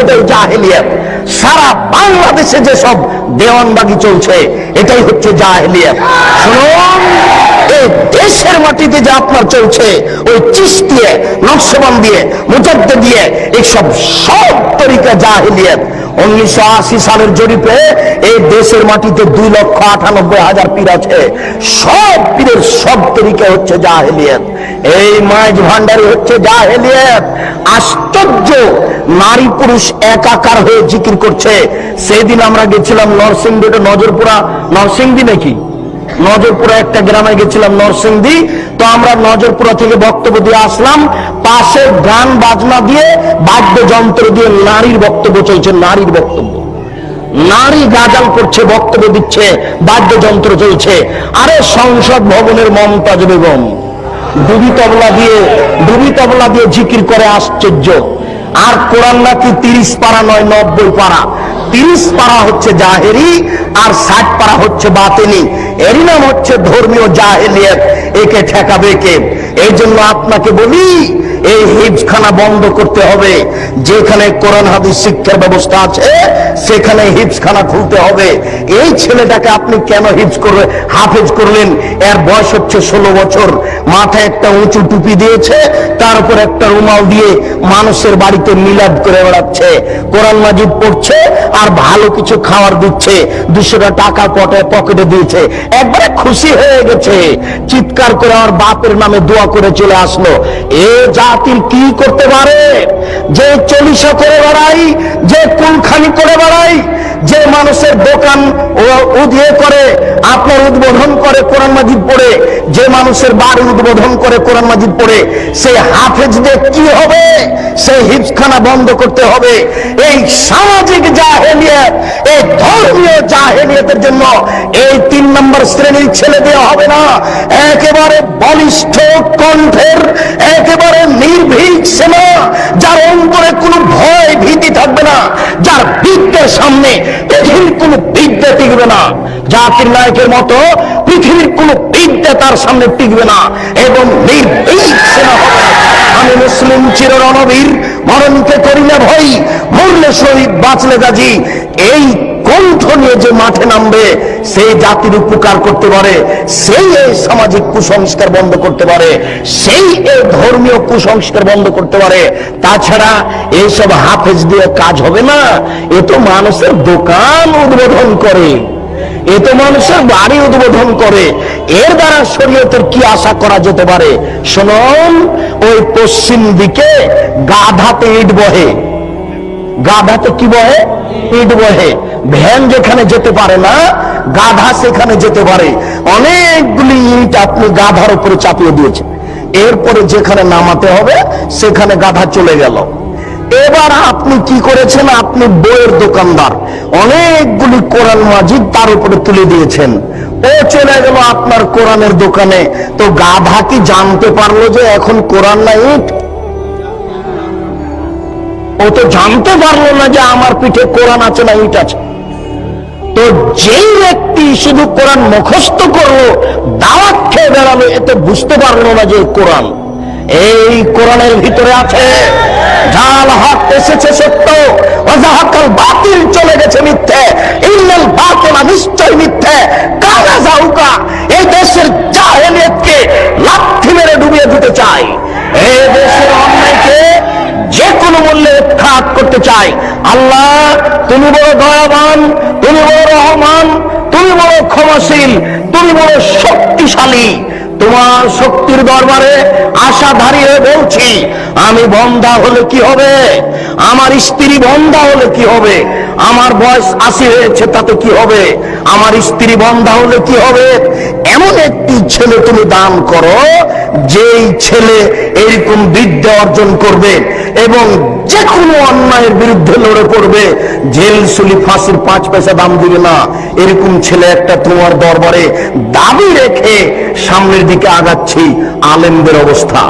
এটাই জাহেলিয়াত। সারা বাংলাদেশে যে সব দেওয়ানবাগি চলছে, এটাই হচ্ছে জাহেলিয়াত। শুনুন, এই দেশের মাটিতে যে আপনার চলছে, ওই চিস দিয়ে, নকশবান দিয়ে, মুজাদ্দে দিয়ে এইসব সব তরিকা জাহেলিয়াত। উনিশশো আশি সালের জরিপে এই দেশের মাটিতে দুই লক্ষ আটানব্বই হাজার পীর আছে। সব পীরের সব তরিকা হচ্ছে জাহেলিয়াত। এই মাইজ ভান্ডারি হচ্ছে জাহেলিয়াত। আশ্চর্য, নারী পুরুষ একাকার হয়ে জিকির করছে। সেদিন আমরা গেছিলাম নরসিংদী ওটা নজরপুরা। নরসিংদী নাকি? নজরপুরা একটা গ্রামে গেছিলাম নরসিংদী। তো আমরা নজরপুরা থেকে বক্তব্য দিয়ে আসলাম। পাশে গান বাজনা দিয়ে বাদ্যযন্ত্র দিয়ে নারীর বক্তব্য চলছে, নারীর বক্তব্য। নারী গাজাল করছে, বক্তব্য দিচ্ছে, বাদ্যযন্ত্র চলছে। আরে সংসদ ভবনের মমতাজ বেগম ডুবি তবলা দিয়ে ডুবি তবলা দিয়ে জিকির করে আশ্চর্য। আর কোরআন নাকি তিরিশ পারা নয়, নব্বই পারা। তিরিশ পারা হচ্ছে জাহেরি, আর ষাট পারা হচ্ছে বাতিনি। এরই নাম হচ্ছে ধর্মীয় জাহেলিয়ত। একে ঠেকাবে কে? এই জন্য আপনাকে বলি, এই হিজখানা বন্ধ করতে হবে। যেখানে কোরআন, হাদিস, শিক্ষার ব্যবস্থা আছে, সেখানে হিজখানা খুলতে হবে। এই ছেলেটাকে আপনি কেন হিজ করবে হাফেজ করলেন? এর বয়স হচ্ছে ষোলো বছর। মাথায় একটা উঁচু টুপি দিয়েছে, তার উপর একটা রুমাল দিয়ে মানুষের বাড়িতে মিলাদ করে বেড়াচ্ছে। কোরআন মাজিদ পড়ছে আর ভালো কিছু খাওয়ার দিচ্ছে। দুশোটা টাকা পটে পকেটে দিয়েছে। একবারে খুশি হয়ে গেছে। চিৎকার করে আমার বাপের নামে দোয়া করে চলে আসলো। এ জাতির কি করতে পারে? যে চল্লিশা করে বেড়াই যে কুলখানি করে বেড়াই যে মানুষের দোকান ও উদিয়ে করে, আপনার উদ্বোধন করে কোরআন মাজিদ পড়ে, যে মানুষের বাড়ি উদ্বোধন করে কোরআন মাজিদ পড়ে সেই হাফেজদের কি হবে? সেই হিজখানা বন্ধ করতে হবে। এই সামাজিক যা জাহেলিয়ত, এই ধর্মীয় জাহেলিয়তের জন্য এই তিন নম্বর শ্রেণির ছেলে দেওয়া হবে না। একেবারে বলিষ্ঠ কণ্ঠের, একেবারে নির্ভীক সেনা, যার অন্তরে কোনো ভয় ভীতি থাকবে না, যার বিদ্যের সামনে পৃথিবীর কোনো বিদ্যা টিকবে না, জাতির নায়কের মতো পৃথিবীর কোনো বিদ্যা তার সামনে টিকবে না, এবং নির্ভীক সেনা হবে। আমি মুসলিম চির রণবীর মরণকে করি না ভয়, মরলে শহীদ বাঁচলে গাজী এই কণ্ঠ নিয়ে যে মাঠে নামবে, সেই জাতির উপকার করতে পারে, সেই এই সামাজিক কুসংস্কার বন্ধ করতে পারে, সেই এই ধর্মীয় কুসংস্কার বন্ধ করতে পারে। তাছাড়া এইসব হাফেজ দিয়ে কাজ হবে না, এ তো মানুষের দোকান উদ্বোধন করে, এ তো মানুষের বাড়ি উদ্বোধন করে, এর দ্বারা শরীয়তের কি আশা করা যেতে পারে? শুনুন, ওই পশ্চিম দিকে গাধাতে ইট বহে। গাধাতে কি বহে ইট বহে ভ্যান যেখানে যেতে পারে না, গাধা সেখানে যেতে পারে। অনেকগুলি ইট আপনি গাধার উপরে চাপিয়ে দিয়েছেন। এরপরে যেখানে নামাতে হবে, সেখানে গাধা চলে গেল। এবার আপনি কি করেছেন? আপনি বইয়ের দোকানদার। অনেকগুলি কোরআন মাজিদ তার উপরে তুলে দিয়েছেন। ও চলে গেল আপনার কোরআনের দোকানে। তো গাধা কি জানতে পারল যে এখন কোরআন না ইট? ও তো জানতে পারল না যে আমার পিঠে কোরআন আছে না ইট আছে। তো যেই ব্যক্তি শুধু কোরআন মুখস্থ করল, দাওয়াত খেয়ে বেড়ালো এতে বুঝতে পারল না যে কোরআন। এই কোরআনের ভিতরে আছে জাল হক এসেছে সত্য বাতিল চলে গেছে মিথ্যে ইন্নাল করতে চাই। আল্লাহ, তুমি বড় দয়াবান, তুমি বড় রহমান, তুমি বড় ক্ষমাশীল, তুমি বড় শক্তিশালী। তোমার শক্তির দরবারে আশা দাঁড়িয়ে বলছি, আমি বন্ধা হলে কি হবে? আমার স্ত্রী বন্ধা হলে কি হবে? আমার বয়স আশি হয়েছে, তাতে কি হবে? আমার স্ত্রী বন্ধা হলে কি হবে? এমন একটি ছেলে তুমি দান করো, যেই ছেলে এরকম বিদ্যা অর্জন করবে এবং যে কোনো অন্যায়ের বিরুদ্ধে লড়ে পড়বে। জেল, সুলি, ফাঁসির পাঁচ পয়সা দাম দিবে না। এরকম ছেলে একটা তোমার দরবারে দাবি রেখে সামনের দিকে আগাচ্ছি। আলেমদের অবস্থা।